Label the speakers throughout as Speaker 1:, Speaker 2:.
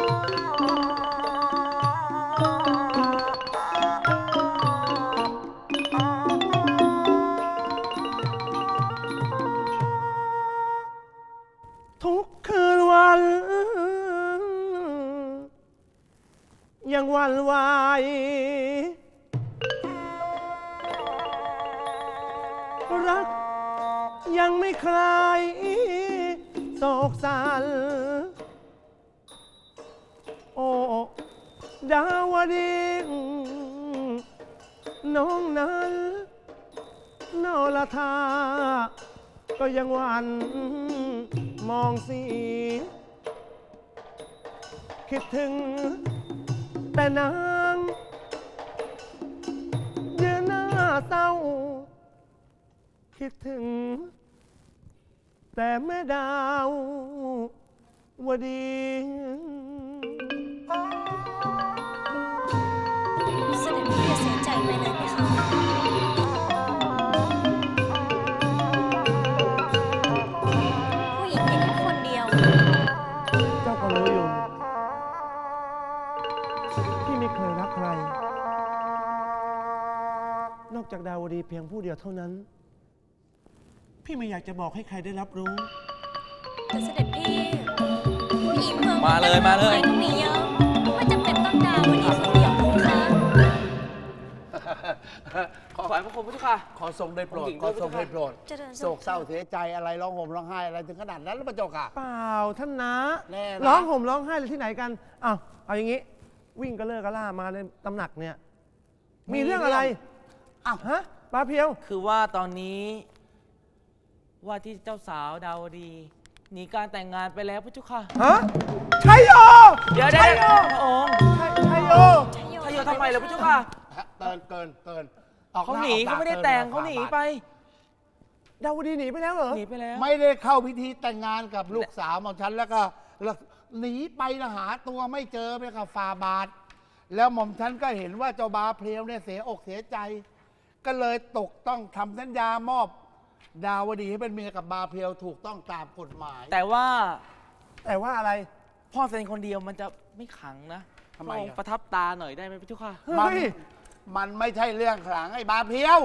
Speaker 1: Oh. ดิงน้องนั้นนอละทา ก็ยังหวันมองสี คิดถึง แต่นางยืนหน้าเศร้า คิดถึง แต่แม่ดาววดี
Speaker 2: จา
Speaker 1: กดาวดีเพียงผู้เดียวเท่านั้น พี่ไม่อยากจะบอกให้ใครได้รับรู้
Speaker 2: แต่เสด็จพี่ผู้หญิงเมือง
Speaker 3: มาเลยมาเลย
Speaker 2: ก็มีเยอะไม่จำเป็นต้องดาววันนี้คนเดียวคุณคะ
Speaker 3: ขอขอบพระคุณพระเจ้าค่ะ
Speaker 4: ขอทรงได้โปรด
Speaker 3: องค์หญิง
Speaker 4: ขอทรง
Speaker 3: ด้วย
Speaker 4: ได้โปรด
Speaker 2: เจริญ
Speaker 4: โศกเศร้าเสียใจอะไรร้องห่มร้องไห้อะไรถึงขนาดนั้นหรือเปล่าเจ้าค่ะ
Speaker 1: เปล่าท่านนะ
Speaker 4: แน่นะ
Speaker 1: ร้องห่มร้องไห้เลยที่ไหนกันอ้าวเอาอย่างนี้ วิ่งก็เลิกก็ล่ามาในตำหนักเนี่ย มีเรื่องอะไร
Speaker 4: อ้าว
Speaker 1: ฮะปลาเพียว
Speaker 3: คือว่าตอนนี้ ว่าที่เจ้าสาวดาวดีหนีการแต่งงานไปแล้วพระเจ้าค่ะ
Speaker 1: ฮะชัยโย
Speaker 3: เดี๋ยว
Speaker 1: ชั
Speaker 3: เดี๋ย
Speaker 1: ยวโย
Speaker 3: พระองค์
Speaker 1: ชัยโย
Speaker 2: ชัยโย
Speaker 3: ทายโยทำไมล่ะพระเจ้าค่ะ
Speaker 4: เกินเกินเกินออก
Speaker 3: เขา
Speaker 4: น้
Speaker 3: หนี
Speaker 4: ออก
Speaker 3: เขาไม่ได้
Speaker 4: กิ
Speaker 3: แต่ง
Speaker 4: อ
Speaker 3: เขา
Speaker 4: อก
Speaker 3: หนี
Speaker 4: บท
Speaker 3: ไป
Speaker 1: ดาวดีหนีไปแล้วเหรอ
Speaker 3: หนีไปแล้ว
Speaker 4: ไม่ได้เข้าพิธีแต่งงานกับลูกสาวของฉันแล้วก็แล้วหนีไปนะหาตัวไม่เจอไปกับฟาบาท แล้วหม่อมฉันก็เห็นว่าเจ้าบาเพลียวเนี่ยเสียอกเสียใจ ก็เลยตกต้องทำสัญญามอบ ดาวดีให้เป็นเมียกับบาเพลียวถูกต้องตามกฎหมาย
Speaker 3: แต่ว่า
Speaker 1: แต่ว่าอะไร
Speaker 3: พ่อเซ็นคนเดียวมันจะไม่ขังนะ
Speaker 4: ทำไม
Speaker 3: พระองค์
Speaker 4: อะ
Speaker 3: ประทับตาหน่อยได้ไหมพระเจ้าค่ะ
Speaker 1: เฮ้ย
Speaker 4: มันไม่ใช่เรื่องขลังไอ้บาเพียว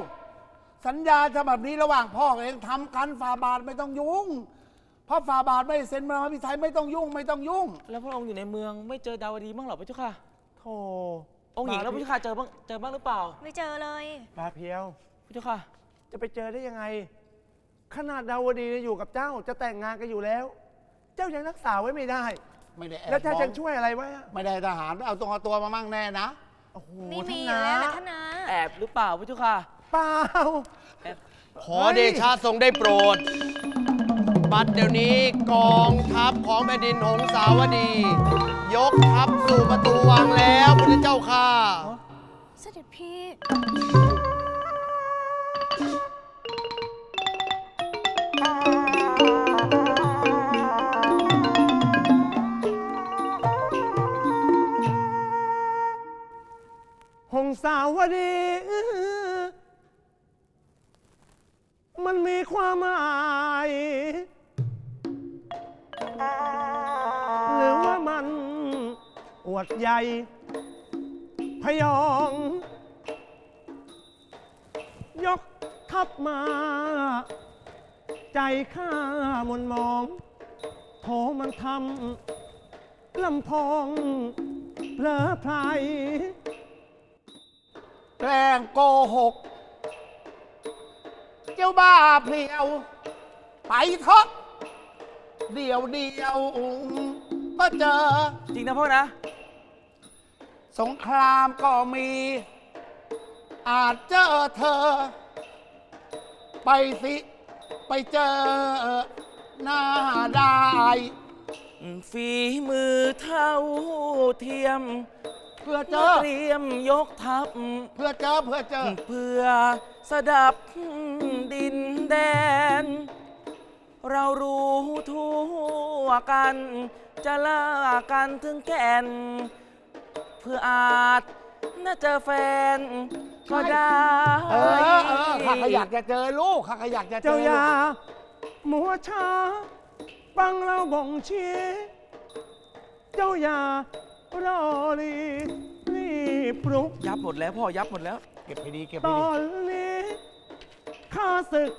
Speaker 4: สัญญาฉบับนี้ระหว่างพ่อกับเองทำกันฟาบาทไม่ต้องยุ่ง เพราะฟาบาทไม่เซ็นมาพิไทยไม่ต้องยุ่งไม่ต้องยุ่ง
Speaker 3: แล้วพระองค์อยู่ในเมืองไม่เจอดาวดีบ้างเหรอพระเจ้าค่ะ
Speaker 1: โธ่
Speaker 3: องค์หญิงแล้วพระเจ้าค่ะเจอบ้างเจอบ้างหรือเปล่า
Speaker 2: ไม่เจอเลย
Speaker 1: ปลาเพียว
Speaker 3: พระเจ้าค่ะ
Speaker 1: จะไปเจอได้ยังไง ขนาดดาวดีอยู่กับเจ้าจะแต่งงานกันอยู่แล้ว เจ้ายังรักษาไว้ไม่ได้
Speaker 4: ไม่ได้แอบ
Speaker 1: แล้วถ้าม
Speaker 4: อง
Speaker 1: จะช่วยอะไรไว้อะ
Speaker 4: ไม่ได้ทหารเอาตัวเอาตัวมามั่งแน่นะ
Speaker 1: โอ้โห
Speaker 2: ไม่มีอ
Speaker 1: ท่า
Speaker 2: ยู่แล้ว
Speaker 1: น
Speaker 2: นะ
Speaker 1: นะ
Speaker 2: ท่านนะ
Speaker 3: แอบหรือเปล่าพระเจ้าค่ะ
Speaker 1: เปล่า
Speaker 3: แอบ
Speaker 5: ขอเดชะทรงได้โปรด บัดเดี๋ยวนี้กองทัพของแผ่นดินหงสาวดี ยกทัพสู่ประตูวังแล้วพุทธเจ้าค่ะ
Speaker 2: เสด็จพี่
Speaker 1: หงสาวดี มันมีความหมาย หรือว่ามันอวดใหญ่พยอง ยกทัพมา ใจข้ามนมองโถมันทำลำพองเพลอไพร
Speaker 4: แกล้งโกหก เจ้าบ้าเพลียว ไปเถอะ เดียวเดียวก็เจอ
Speaker 3: จริงนะพ่อนะ
Speaker 4: สงครามก็มี อาจเจอเธอ ไปสิ ไปเจอหน้าได้
Speaker 3: ฝีมือเท่าเทียม
Speaker 4: เพื่อเจ
Speaker 3: เมื่อ
Speaker 4: อ
Speaker 3: เตรียมยกทัพ
Speaker 4: เพื่อเจอเพื่อเจอ
Speaker 3: เพื่อสดับดินแดน เรารู้ทั่วกัน จะล่ากันถึงแก่น เพื่ออาจน่าเจอแฟน ก็ได้
Speaker 4: เออเออข้าก็อยากจะเจอลูกข้าก็อยากจะเจ
Speaker 1: เจ้า
Speaker 4: อ
Speaker 1: อ
Speaker 4: ลู
Speaker 1: ย่ากมัวช้าฟังเราบ่งชี้ เจ้าอย่ารอรีรีบปลุก
Speaker 3: ยับหมดแล้วพ่อยับหมดแล้ว
Speaker 4: เก็บให้ดีเก็บ
Speaker 1: ต
Speaker 4: ให้
Speaker 1: อ
Speaker 4: ดี
Speaker 1: นนี้ข้าศึก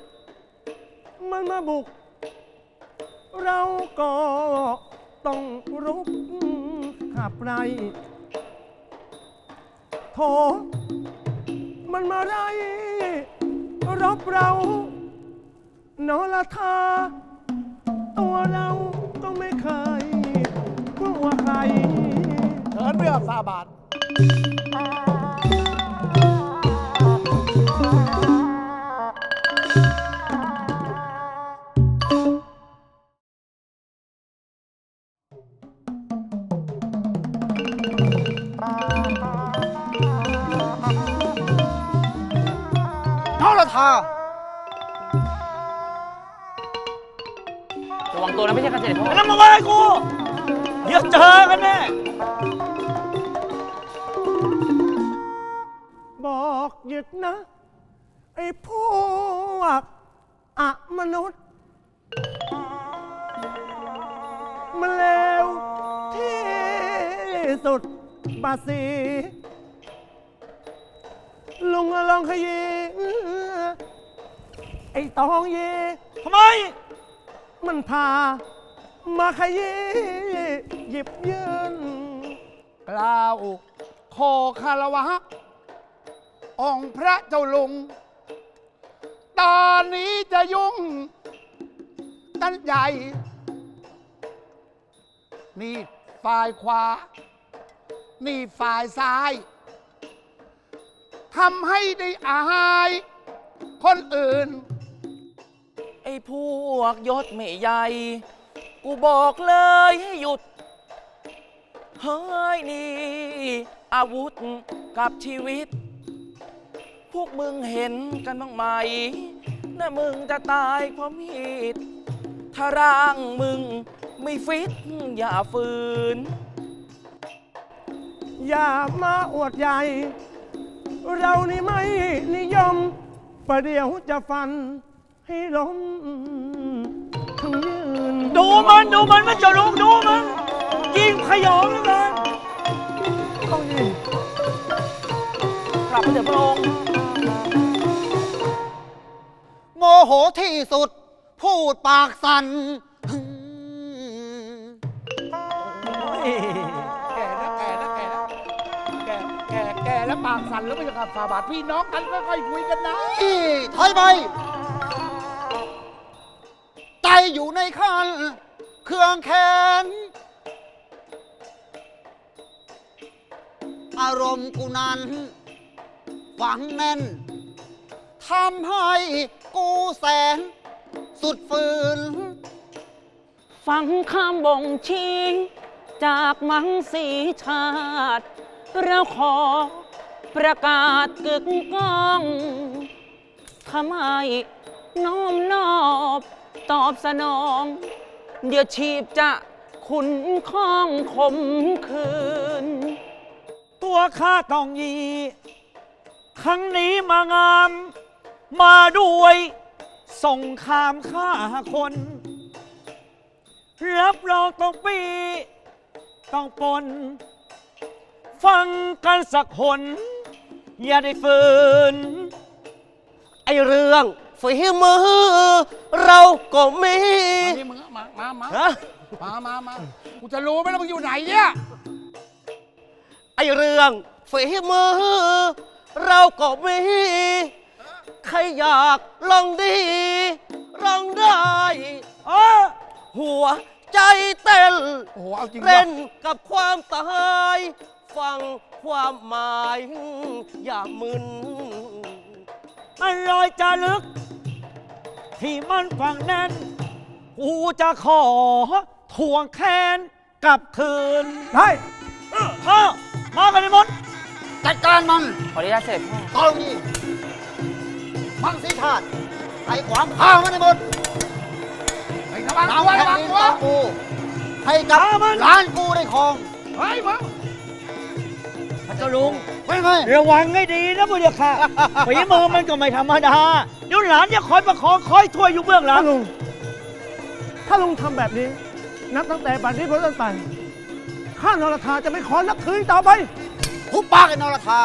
Speaker 1: มันมาบุก เราก็ต้องรุกขับไรโถมันมาไรรบเรานอละทา ตัวเราก็ไม่เคยกลัวใคร
Speaker 4: เชิญเพื่อฟาบาท
Speaker 3: มา
Speaker 1: ว่ากูเดี๋ยวเจอกันแน่บอกหยุดนะ ไอ้พวกอะมนุษย์มันเลวที่สุดบาสีลุงลองขยี้ไอ้ตองเยทำไม มันพา มาขยี้หยิบยืน
Speaker 4: กล่าวขอคารวะองค์พระเจ้าลุง ตอนนี้จะยุ่งกันใหญ่ นี่ฝ่ายขวา นี่ฝ่ายซ้ายทำให้ได้อาย คนอื่น
Speaker 3: ไอ้พวกยศไม่ใหญ่ กูบอกเลยให้หยุด เฮ้ยนี่ อาวุธกับชีวิต พวกมึงเห็นกันบ้างไหมนะมึงจะตายเพราะมีด ถ้าร่างมึงไม่ฟิต อย่าฝืน
Speaker 1: อย่ามาอวดใหญ่ เรานี่ไม่นิยม ประเดี๋ยวจะฟันให้ล้ม
Speaker 6: ดูมันดูมันไม่จะลุกดูมันยิงขยองเหลย
Speaker 1: ต้องยิง
Speaker 3: กลับมาเถอะพระองค์
Speaker 5: โมโหที่สุด พูดปากสั่น
Speaker 4: แก่นะแก่นะแก่นะแก่แก่แก่แล้วปากสั่นแล้วไม่ใช่กับฟาบาทพี่น้องกันค่อยๆคุยกันนะ
Speaker 5: อีถอยไป ใจอยู่ในคันเครื่องแค้นอารมณ์กูนั้นฝังแน่นทำให้กูแสน สุดฝืน
Speaker 6: ฟังคำบ่งชี้ จากมังสีชาติเราขอประกาศกึกก้องทำไมน้อมนอบ ตอบสนอง เดี๋ยวชีพจะขุนข้องคมคืน ตัวข้าต้องยี ครั้งนี้มางาม มาด้วยสงครามฆ่าคน รับรองต้องปี ต้องปน ฟังกันสักคน อย่าได้ฝืน
Speaker 5: ไอเรื่อง ฝีมือ เราก็มี
Speaker 4: มานี่มึงอะมามามา
Speaker 5: ฮะ
Speaker 4: มามามากูจะรู้ไหมล่ะมึงอยู่ไหนเนี่ย
Speaker 5: ไอเรื่องฝีมือ เราก็มี ใครอยากลองดีลองได้
Speaker 6: เออ
Speaker 5: หัวใจเต้น
Speaker 4: โอ้โหเอาจริง
Speaker 5: เล่
Speaker 4: ว่ะ
Speaker 5: นกับความตาย ฟังความหมาย อย่ามึน
Speaker 6: อร่อยจะลึก ที่มันฝังแน่น กูจะขอทวงแค้นกลับคืน
Speaker 1: ได้
Speaker 6: เออเออมากันในมด
Speaker 5: จัดการมัน
Speaker 3: ขออนุญาตเสด็จพ่อ
Speaker 5: ตอนนี้มังสีชาติไอ้ขวางข้างมันให้หมด
Speaker 4: ไอ้ระวัง
Speaker 5: เอา
Speaker 4: ตัว
Speaker 5: แผ่
Speaker 4: ระ
Speaker 5: น
Speaker 4: วัง
Speaker 5: ดิน
Speaker 4: ตัว
Speaker 5: ของกูให้กับ
Speaker 6: เอามัน
Speaker 5: ร้านกูได้ครอง
Speaker 4: เฮ้ยมึง
Speaker 6: พระ เจ้าลุง
Speaker 5: ไม่ไง
Speaker 6: ระวังให้ดีนะพุทธค่ะฝีมือมันก็ไม่ธรรมดา เดี๋ยวหลานจะคอยประคองคอยช่วยอยู่เบื้องหลั
Speaker 1: ถ้างลุง ถ้าลุงทำแบบนี้ นับตั้งแต่บัดนี้เป็นต้นไปข้านรธาจะไม่ขอนับถืออีกต่อไป
Speaker 7: ทุบปากไอ้นรธา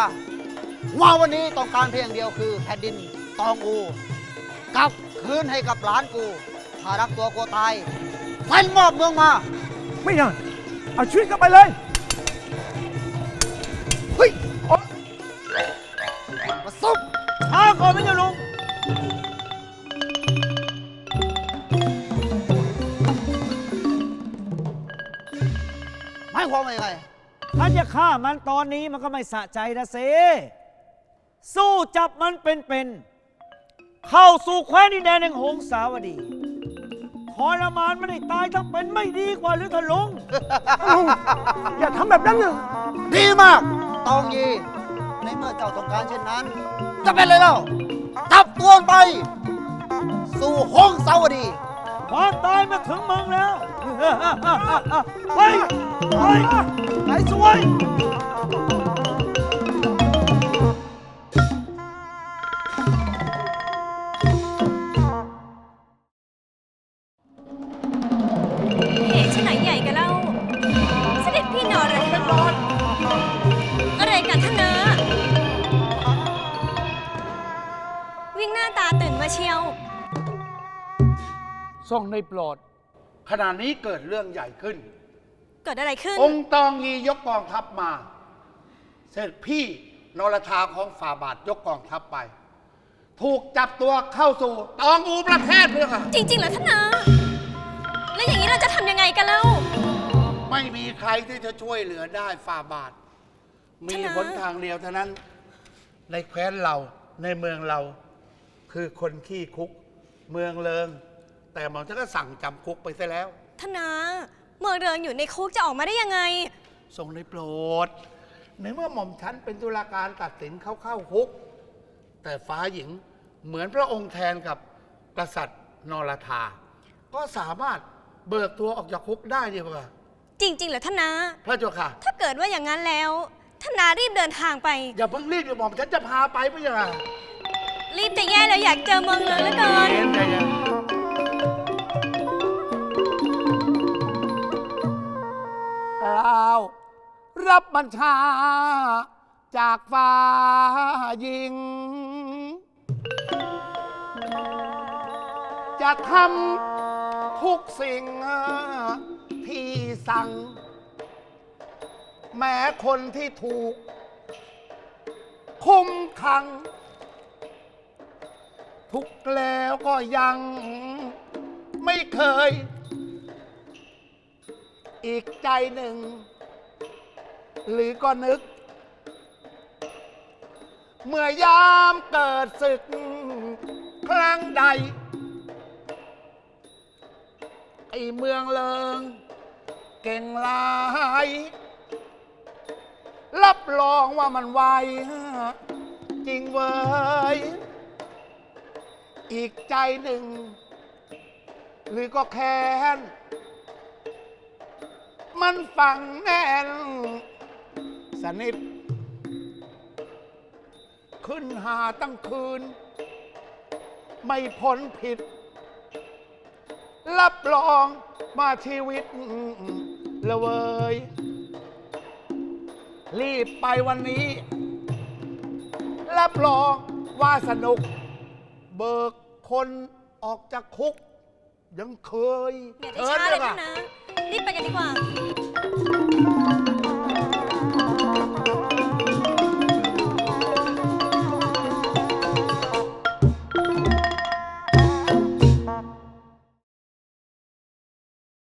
Speaker 7: ว่าวันนี้ต้องการเพียงเดียวคือแผ่นดินตองอูกลับคืนให้กับหลานกูถ้ารักตัวกลัวตายฟันมอบเมืองมา
Speaker 1: ไม่ได้เอาชีวิตกลับไปเลย
Speaker 7: เฮ้ยโอ๊ยมาซุบ
Speaker 6: ช้าก่อนไม่จะลุง
Speaker 7: หมายความว่ายังไง
Speaker 6: ถ้าจะฆ่ามันตอนนี้มันก็ไม่สะใจนะเซสู้จับมันเป็นๆเข้าสู่แคว้นดินแดนแห่งหงสาวดีทรมานไม่ได้ตายทั้งเป็นไม่ดีกว่าหรือทะลุง
Speaker 1: ลุงอย่าทำแบบนั้นเลย
Speaker 7: ดีมาก ตองยี ในเมื่อเจ้าต้องการเช่นนั้น จะเป็นเลยแล้วจับตัวมันไป สู่ห้องสาวดี
Speaker 6: ความตายมาถึงมึงแล้ว ไปไปไอ้สวย
Speaker 2: ทรง
Speaker 4: ในโปรด ขณะนี้เกิดเรื่องใหญ่ขึ้น
Speaker 2: เกิดอะไรขึ้น
Speaker 4: องค์ตองยียกกองทัพมา เสร็จพี่นรธาของฝ่าบาทยกกองทัพไป ถูกจับตัวเข้าสู่ตองอูประเทศเพื่อค่ะ
Speaker 2: จริงๆเหรอท่านนะแล้วอย่างนี้เราจะทำยังไงกันเล่า
Speaker 4: ไม่มีใครที่จะช่วยเหลือได้ฝ่าบาท มี
Speaker 2: ชนะ
Speaker 4: หนทางเดียวเท่านั้น ในแคว้นเราในเมืองเรา คือคนขี้คุก เมืองเลิง แต่หมอจะก็สั่งจำคุกไปซะแล้ว
Speaker 2: ท่านนะเมืองเริงอยู่ในคุกจะออกมาได้ยังไง
Speaker 4: ทรงได้โปรด ในเมื่อหม่อมฉันเป็นตุลาการตัดสินเข้าเข้าคุก แต่ฟ้าหญิงเหมือนพระองค์แทนกับกษัตริย์นรธา ก็สามารถเบิกตัวออกจากคุกได้ดีกว่า
Speaker 2: จริงๆเหรอท่านนะ
Speaker 4: พระเจ้าค่ะ
Speaker 2: ถ้าเกิดว่าอย่างนั้นแล้วท่านนารีบเดินทางไป
Speaker 4: อย่าเพิ่งรีบอย่าหม่อมฉันจะพาไปพระเจ้าค่ะ
Speaker 2: รีบจะแย่แล้วอยากเจอเมืองเริงเหลือเกิน
Speaker 4: เย็นใจเย็น รารับบัญชา จากฟ้ายิง จะทำทุกสิ่งที่สั่ง แม้คนที่ถูก คุมขัง ทุกแล้วก็ยังไม่เคย อีกใจหนึ่ง หรือก็นึก เมื่อยามเกิดศึก ครั้งใด ไอเมืองเลิง เก่งหลาย รับรองว่ามันไวจริงเว้ย อีกใจหนึ่ง หรือก็แค้น มันฝังแน่น สนิท ขึ้นหาตั้งคืน ไม่พ้นผิด รับรองมาชีวิตละเวยรีบไปวันนี้ รับรองว่าสนุก เบิกคนออกจากคุก ยังเคย
Speaker 2: อย่าได้ช้าเลยท่านนะ รีบไปกันดีกว่า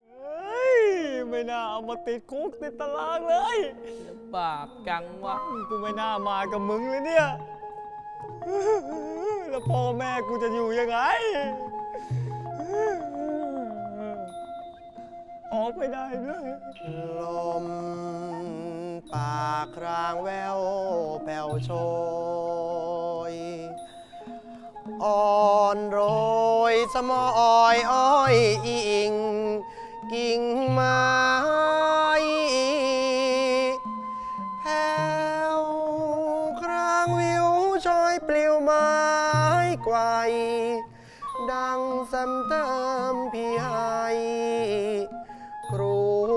Speaker 6: เฮ้ย ไม่น่าเอามาติดคุกติดตารางเลย บาปจังวะ กูไม่น่ามากับมึงเลยเนี่ย แล้วพ่อแม่กูจะอยู่ยังไง ออกไม่ได้เลย
Speaker 5: ลมป่าครางแววแผ่วโชยอ่อนโรยสมออยอ้อยอิง กิ่งไม้แผ่วครางวิวชอยปลิวไม้ไกวดังซ้ำเติม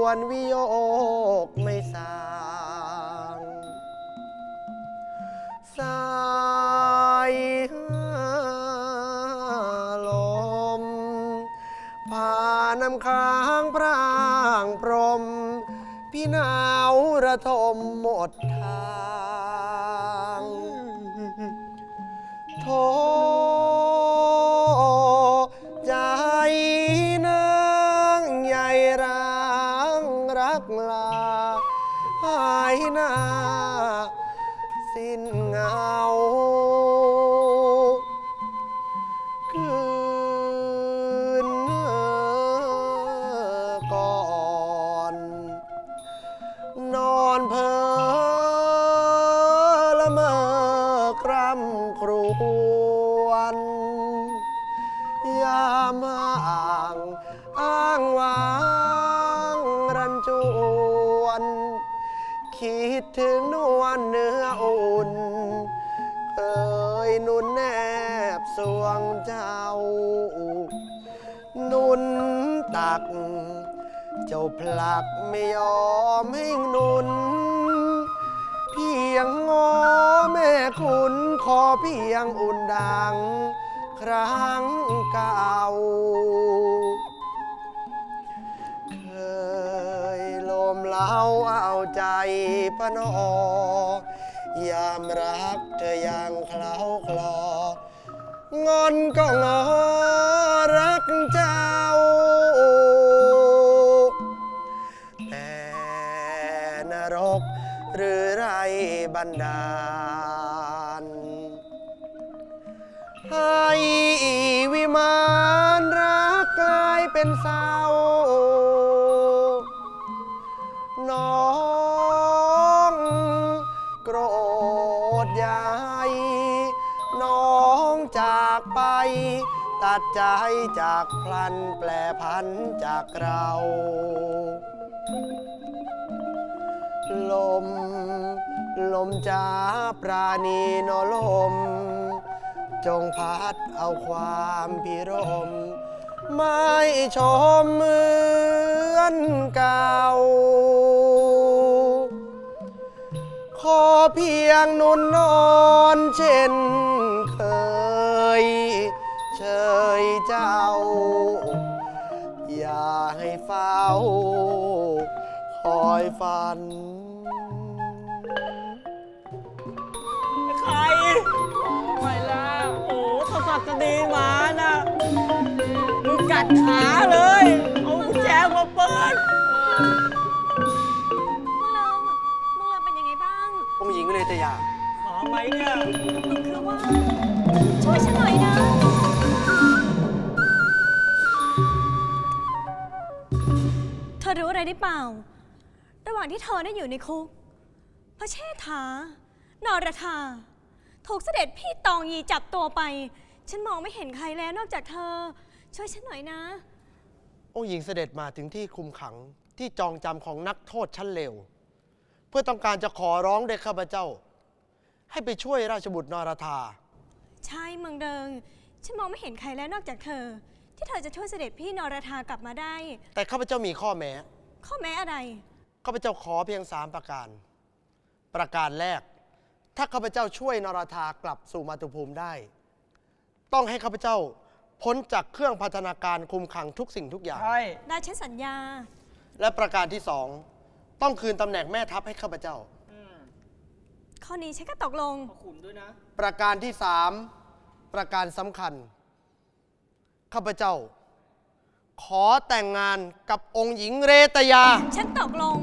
Speaker 5: วนวิโยกไม่สางสายลมพาน้ำค้างพรางพรม พี่หนาวระทมหมดท เพอละเมอกรำครวนยามห่างอ้างวางรันจวน คิดถึงนวลเนื้ออุ่น เคยนุ่นแนบสวงเจ้า นุนตัก เจ้าผลักไม่ยอมให้นุน แม่คุณขอเพียงอุ่นดัง ครั้งเก่า เคยลมเล้าเอาใจพะนอยามรักเธอยังเคล้าคลอ งอนก็งอรักเจ้า บันดาล ให้วิมานรักกลายเป็นเศร้าน้องโกรธใหญ่น้องจากไป ตัดใจจากพลันแปลพันจากเราลม ลมจ้าปราณีนอลม จงพัดเอาความพิรม ไม่ชมเหมือนเก่า ขอเพียงนุ่นนอนเช่นเคย เชยเจ้า อย่าให้เฝ้า คอยฝัน
Speaker 6: อ้ทศกัณฐ์มานะมึงกัดขาเลย เอากุญแจมาเปิด
Speaker 2: มึงเลิงมึงเลิงเป็นยังไงบ้าง
Speaker 5: องค์หญิงเลยตยา
Speaker 6: หาไหมเนี่ย
Speaker 2: คือว่า ช่วยฉันหน่อยนะ เธอรู้อะไรได้เปล่า ระหว่างที่เธอได้อยู่ในคุก พระเชษฐานรธา ถูกเสด็จพี่ตองยีจับตัวไป ฉันมองไม่เห็นใครแล้วนอกจากเธอ ช่วยฉันหน่อยนะ
Speaker 5: องค์หญิงเสด็จมาถึงที่คุมขังที่จองจำของนักโทษชั้นเลว เพื่อต้องการจะขอร้องเด็กข้าพเจ้า ให้ไปช่วยราชบุตรนรธา
Speaker 2: ใช่เมืองเดิง ฉันมองไม่เห็นใครแล้วนอกจากเธอ ที่เธอจะช่วยเสด็จพี่นรธากลับมาได้
Speaker 5: แต่ข้าพเจ้ามีข้อแม้
Speaker 2: ข้อแม้อะไร
Speaker 5: ข้าพเจ้าขอเพียงสามประการ ประการแรก ถ้าข้าพเจ้าช่วยนรธากลับสู่มาตุภูมิได้ ต้องให้ข้าพเจ้า พ้นจากเครื่องพัฒนาการคุมขังทุกสิ่งทุกอย่าง
Speaker 6: ใช่
Speaker 2: ได้ฉันสัญญา
Speaker 5: และประการที่สองต้องคืนตำแหน่งแม่ทัพให้ข้าพเจ้า
Speaker 2: ข้อนี้ฉันก็ตกลง
Speaker 6: ขุนด้วยนะ
Speaker 5: ประการที่สามประการสำคัญ ข้าพเจ้า ขอแต่งงานกับองค์หญิงเรตยา
Speaker 2: ฉันตกลง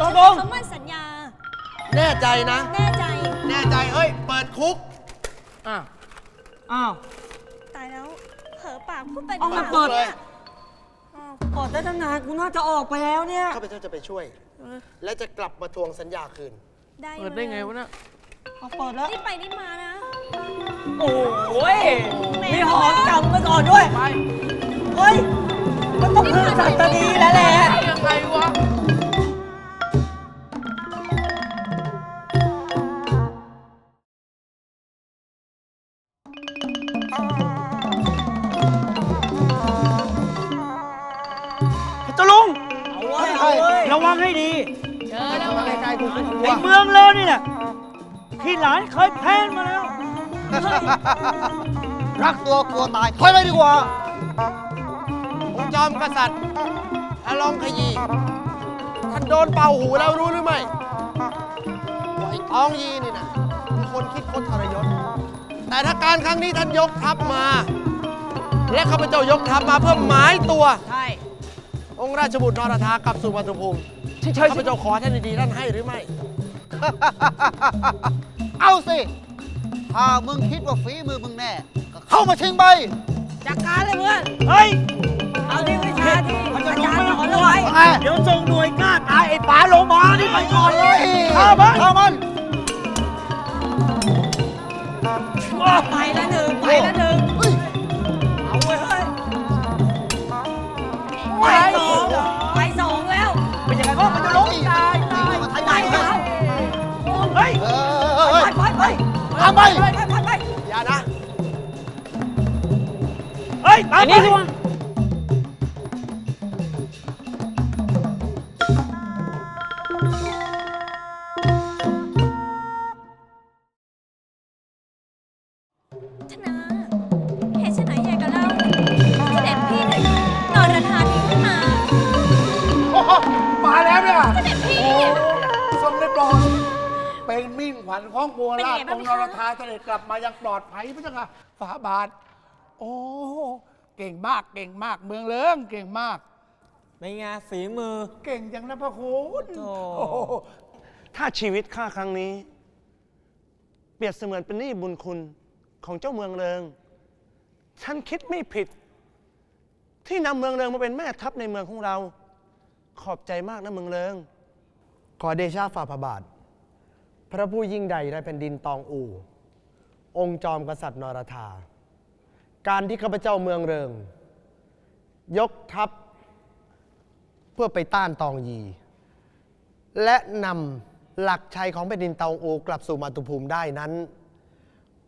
Speaker 6: ตกลง
Speaker 2: คำมั่นสัญญา
Speaker 5: แน่ใจนะ
Speaker 2: แน่ใจ
Speaker 5: แน่ใจเอ้ย เปิดคุก
Speaker 6: อ้าว อ้าว
Speaker 2: ตายแล้วเผลอปากพูดไป
Speaker 6: เอามา
Speaker 2: ป
Speaker 6: เปิด
Speaker 2: นี่ยอ้าว
Speaker 6: กอดได้ตั้งนานกูน่าจะออกไปแล้วเนี่ย
Speaker 5: ข้าพเจ้าจะไปช่วยและจะกลับมาทวงสัญญาคืน
Speaker 2: ได้
Speaker 3: เปิดได้ไงวะเนี่ย
Speaker 6: เอาเปิดแล้ว
Speaker 2: รีบไปรีบมานะ
Speaker 6: โอ้ยมีหอมจำไปก่อนด้วย
Speaker 3: ไป
Speaker 6: เฮ้ย มันต้องคือสัตดีแล้วแหละ
Speaker 3: ยังไงวะ
Speaker 6: รั
Speaker 5: ก
Speaker 7: ตัวกลัวตายถอยไปดีกว่า
Speaker 5: องค์จอมกษัตริย์อลองขยีท่านโดนเป่าหูแล้วรู้หรือไม่ว่าไอ้ตองยีนี่นะมีคนคิดคนทรยศ แต่ถ้าการครั้งนี้ท่านยกทัพมา และข้าพเจ้ายกทัพมาเพื่อหมายตัว
Speaker 6: ใช่
Speaker 5: องค์ราชบุตรนรธากลับสู่มาตุภูมิ
Speaker 6: ใช่ใช่
Speaker 5: ข้าพเจ้าขอท่านดีๆท่านให้หรือไม่
Speaker 7: เอาสิ ถ้ามึงคิดว่าฝีมือมึงแน่ ก็เข้ามาชิงไป
Speaker 6: จัดการเลยเพื่อน เฮ้ย เอาดิวิชาที่อาจารย์สอนเอาไว้
Speaker 7: ไง
Speaker 6: เดี๋ยวส่งหน่วยกล้าตายไอ้ป๋าโลมานี่ไปก่อนเลย
Speaker 7: ข้ามันข้ามัน
Speaker 6: ไปแล้วหนึ่งไปแล้วหนึ่ง
Speaker 7: เฮ้ย
Speaker 6: เอาเว้ยเฮ้ยไปสองไปสองแล้ว เป็นยังไงก็มันจะล้มตายตาย
Speaker 7: มาทำไม
Speaker 6: ตาย
Speaker 7: เนี่ย
Speaker 6: แล้ว เฮ้ย
Speaker 7: เออเฮ้ย
Speaker 6: ไปไป
Speaker 7: ตามไป
Speaker 6: ไปไปไป
Speaker 5: อย่านะ
Speaker 6: เฮ้ยอันนี้สิวะ
Speaker 4: บาท โอ้ เก่งมากเก่งมาก เมืองเลิงเก่งมาก
Speaker 3: เป็นไงฝีมือ
Speaker 4: เก่งจังนะพระคุณ
Speaker 3: โธ่
Speaker 4: โอ้โห
Speaker 1: ถ้าชีวิตข้าครั้งนี้ เปรียบเสมือนเป็นหนี้บุญคุณของเจ้าเมืองเริง ฉันคิดไม่ผิด ที่นำเมืองเริงมาเป็นแม่ทัพในเมืองของเรา ขอบใจมากนะเมืองเริง
Speaker 5: ขอเดชะฝ่าพระบาท พระผู้ยิ่งใหญ่ในแผ่นดินตองอู่ องค์จอมกษัตริย์นรธา การที่ข้าพเจ้าเมืองเริง ยกทัพเพื่อไปต้านตองยี และนำหลักชัยของแผ่นดินตองอูกลับสู่มาตุภูมิได้นั้น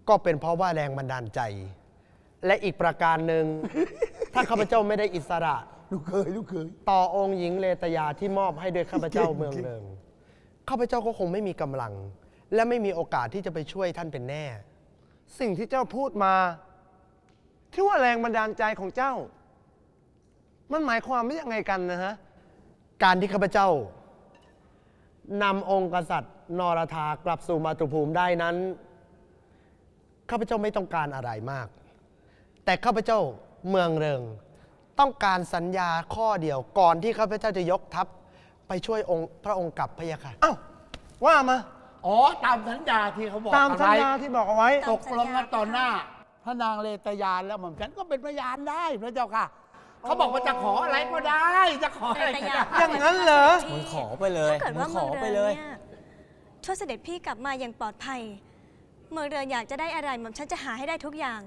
Speaker 5: ก็เป็นเพราะว่าแรงบันดาลใจ และอีกประการหนึ่ง ถ้าข้าพเจ้าไม่ได้อิสระ
Speaker 4: ลูกเคยลูกเคย
Speaker 5: ต่อองค์หญิงเลตยาที่มอบให้โดวยข้าพเจ้าเมืองเริงข้าพเจ้าก็คงไม่มีกำลัง และไม่มีโอกาสที่จะไปช่วยท่านเป็นแน่
Speaker 1: สิ่งที่เจ้าพูดมา ที่ว่าแรงบันดาลใจของเจ้า มันหมายความว่ายังไงกันนะฮะ
Speaker 5: การที่ข้าพเจ้านำองค์กษัตริย์ นรธากลับสู่มาตุภูมิได้นั้น ข้าพเจ้าไม่ต้องการอะไรมาก แต่ข้าพเจ้าเมืองเริง ต้องการสัญญาข้อเดียวก่อนที่ข้าพเจ้าจะยกทัพไปช่วยองค์พระองค์กลับพะยะค่ะ
Speaker 1: เอ้าว่ามา
Speaker 4: อ๋อ ตามสัญญาที่เขาบอก
Speaker 1: ตามสัญญา
Speaker 4: เอไว้
Speaker 1: ที่บอกเอาไว้
Speaker 4: ตกลงกันต่อหน้าพ ระนางเลตยานแล้วหม่อมฉันก็เป็นพยานได้พระเจ้าค่ะ เขาบอกว่าจะขออะไรก็ได้ จะขออะไรก็ได้
Speaker 1: อย่างนั้นเหรอ
Speaker 3: มึงขอไปเลย
Speaker 2: ถ้าเกิดว่า
Speaker 3: มึงข
Speaker 2: เมื
Speaker 3: อ
Speaker 2: อง
Speaker 3: ไป
Speaker 2: เรื
Speaker 3: เล
Speaker 2: อน
Speaker 3: ย
Speaker 2: เนี่ยช่วยเสด็จพี่กลับมาอย่างปลอดภัย เมืองเรือนอยากจะได้อะไรหม่อมฉันจะหาให้ได้ทุกอย่าง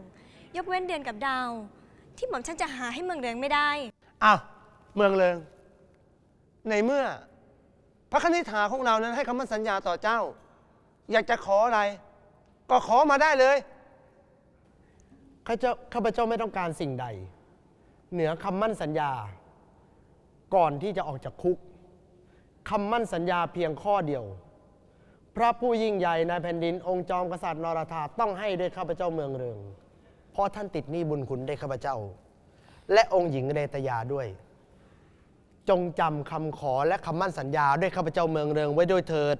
Speaker 2: ยกเว้นเดือนกับดาว ที่หม่อมฉันจะหาให้เมืองเรือนไม่ได้
Speaker 1: อ้าวเมืองเริง ในเมื่อ พระคณิษฐาของเรานั้นให้คำมั่นสัญญาต่อเจ้า อยากจะขออะไร ก็ขอมาได้เลย
Speaker 5: ข้าเจ้าข้าพเจ้าไม่ต้องการสิ่งใด เหนือคำมั่นสัญญา ก่อนที่จะออกจากคุกคำมั่นสัญญาเพียงข้อเดียว พระผู้ยิ่งใหญ่ในแผ่นดินองค์จอมกษัตริย์นรธาต้องให้ด้วยข้าพเจ้าเมืองเรือง เพราะท่านติดหนี้บุญคุณได้ข้าพเจ้า และองค์หญิงเรตยาด้วย จงจำคำขอและคำมั่นสัญญาด้วยข้าพเจ้าเมืองเรืองไว้ด้วยเถิด